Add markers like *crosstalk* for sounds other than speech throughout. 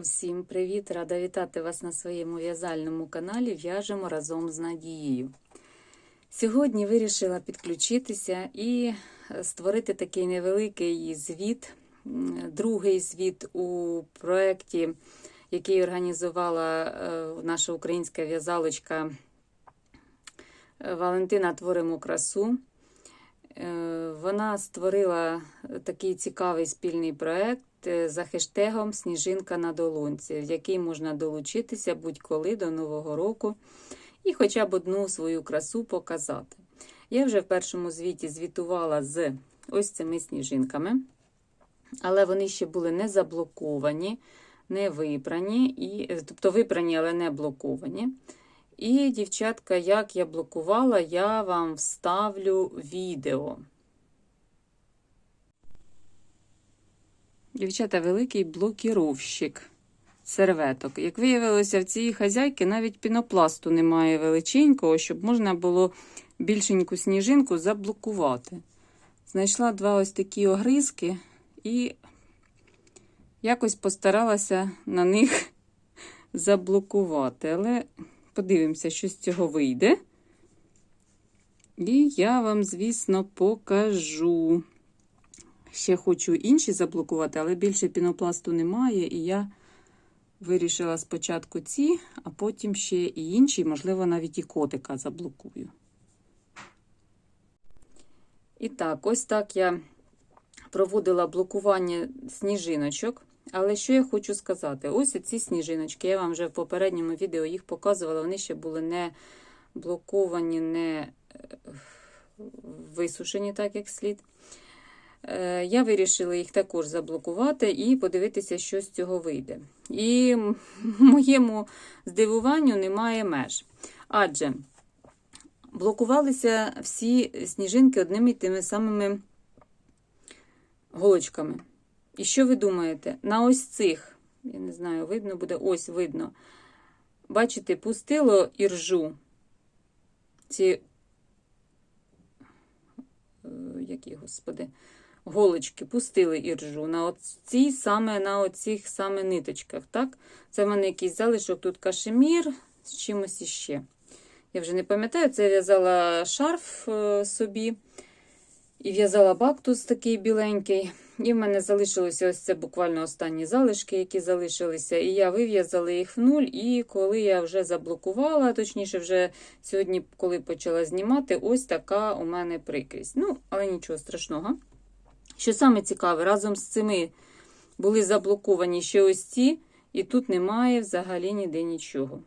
Усім привіт! Рада вітати вас на своєму в'язальному каналі В'яжемо разом з Надією. Сьогодні вирішила підключитися і створити такий невеликий звіт, другий звіт у проєкті, який організувала е, наша українська в'язалочка е, Валентина Творимо красу. Е, Вона створила такий цікавий спільний проєкт е, за хештегом Сніжинка на долонці, в який можна долучитися будь-коли до Нового року і хоча б одну свою красу показати. Я вже в першому звіті звітувала з ось цими сніжинками, але вони ще були не заблоковані, не випрані, і, тобто випрані, але не блоковані. І, дівчатка, як я блокувала, я вам вставлю відео. Дівчата, великий блокіровщик серветок. Як виявилося, в цій хазяйки навіть пінопласту немає величенького, щоб можна було більшеньку сніжинку заблокувати. Знайшла два ось такі огризки і якось постаралася на них *laughs* заблокувати. Але подивимося, що з цього вийде. І я вам, звісно, покажу. Ще хочу інші заблокувати, але більше пінопласту немає, і я вирішила спочатку ці, а потім ще і інші, можливо, навіть і котика заблокую. І так, ось так я проводила блокування сніжиночок. Але що я хочу сказати? Ось ці сніжиночки, я вам вже в попередньому відео їх показувала, вони ще були не блоковані, не висушені так, як слід. Я вирішила їх також заблокувати і подивитися, що з цього вийде. І *laughs* моєму здивуванню немає меж. Адже блокувалися всі сніжинки одними і тими самими голочками. І що ви думаєте? На ось цих, я не знаю, видно буде, ось видно. Бачите, пустило іржу. Ці, які, господи, голочки пустили іржу на оцій саме на оцих саме ниточках. так? Це в мене якийсь залишок, тут кашемір з чимось іще. Я вже не пам'ятаю, це я в'язала шарф собі і в'язала бактус такий біленький. І в мене залишилося ось це буквально останні залишки, які залишилися. І я вив'язала їх в нуль. І коли я вже заблокувала, точніше, вже сьогодні, коли почала знімати, ось така у мене прикрість. Ну, але нічого страшного. Що саме цікаве, разом з цими були заблоковані ще ось ці, і тут немає взагалі ніде нічого.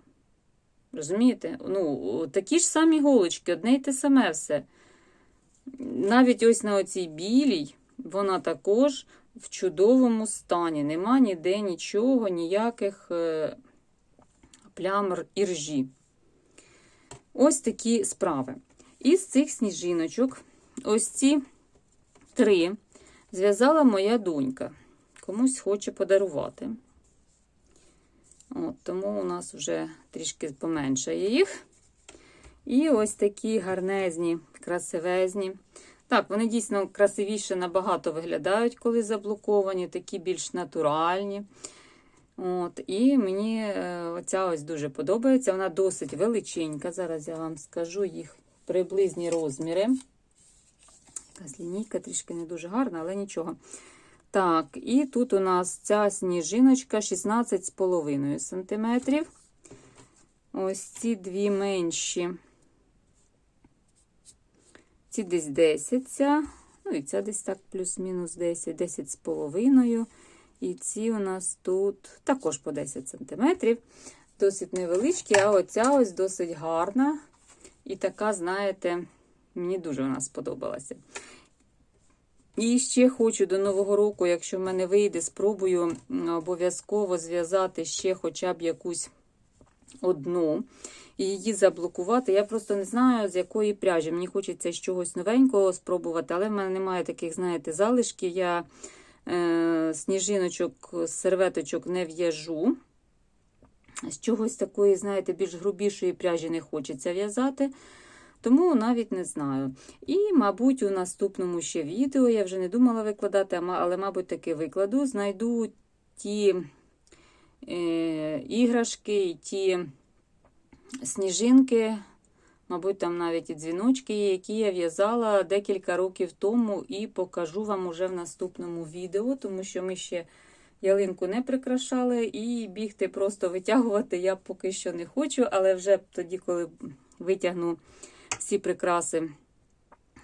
Розумієте? Ну, Такі ж самі голочки, одне й те саме все. Навіть ось на оцій білій. Вона також в чудовому стані. Нема ніде нічого, ніяких е, плям іржі. Ось такі справи. Із цих сніжиночок, ось ці три зв'язала моя донька. Комусь хоче подарувати. От, Тому у нас вже трішки поменшає їх. І ось такі гарнезні, красивезні. Так, вони дійсно красивіше набагато виглядають, коли заблоковані, такі більш натуральні. От, І мені оця ось дуже подобається. Вона досить величенька. Зараз я вам скажу їх приблизні розміри. Якась лінійка трішки не дуже гарна, але нічого. Так, і тут у нас ця сніжиночка 16,5 см. Ось ці дві менші. Ці десь 10, ця, ну і ця десь так плюс-мінус 10, 10 з половиною. І ці у нас тут також по 10 см. Досить невеличкі, а оця ось досить гарна. І така, знаєте, мені дуже вона сподобалася. І ще хочу до Нового року, якщо в мене вийде, спробую обов'язково зв'язати ще хоча б якусь одну і її заблокувати. Я просто не знаю, з якої пряжі. Мені хочеться з чогось новенького спробувати, але в мене немає таких, знаєте, залишків. Я е, сніжиночок, серветочок не в'яжу. З чогось такої, знаєте, більш грубішої пряжі не хочеться в'язати. Тому навіть не знаю. І, мабуть, у наступному ще відео я вже не думала викладати, але, мабуть, таки викладу. Знайду ті іграшки, і ті сніжинки, мабуть, там навіть і дзвіночки, які я в'язала декілька років тому, і покажу вам уже в наступному відео, тому що ми ще ялинку не прикрашали, і бігти просто витягувати я поки що не хочу, але вже тоді, коли витягну всі прикраси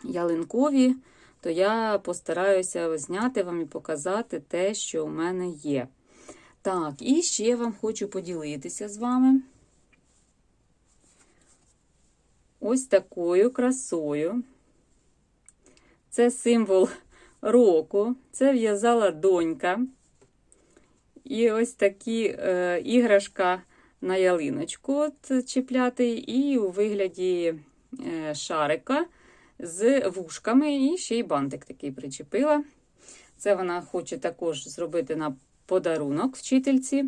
ялинкові, то я постараюся зняти вам і показати те, що у мене є. Так, і ще вам хочу поділитися з вами ось такою красою. Це символ року. Це в'язала донька. І ось такі е, іграшка на ялиночку от, чіпляти, і у вигляді е, шарика з вушками, і ще й бантик такий причепила. Це вона хоче також зробити на подарунок вчительці.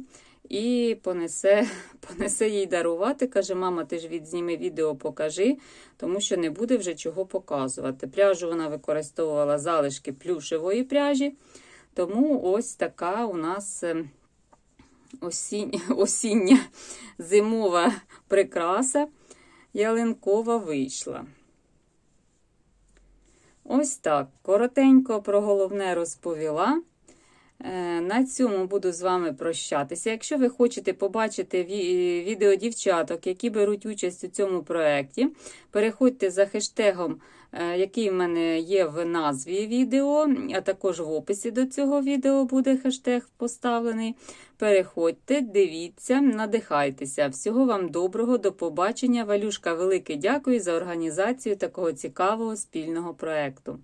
І понесе, *laughs* понесе їй дарувати. Каже, мама, ти ж відзніми відео покажи, тому що не буде вже чого показувати. Пряжу вона використовувала залишки плюшевої пряжі. Тому ось така у нас е, осіння, *laughs* осіння зимова прикраса ялинкова вийшла. Ось так. Коротенько про головне розповіла. Е, На цьому буду з вами прощатися. Якщо ви хочете побачити відео дівчаток, які беруть участь у цьому проєкті, переходьте за хештегом, е, який в мене є в назві відео, а також в описі до цього відео буде хештег поставлений. Переходьте, дивіться, надихайтеся. Всього вам доброго, до побачення. Валюшка, велике дякую за організацію такого цікавого спільного проєкту.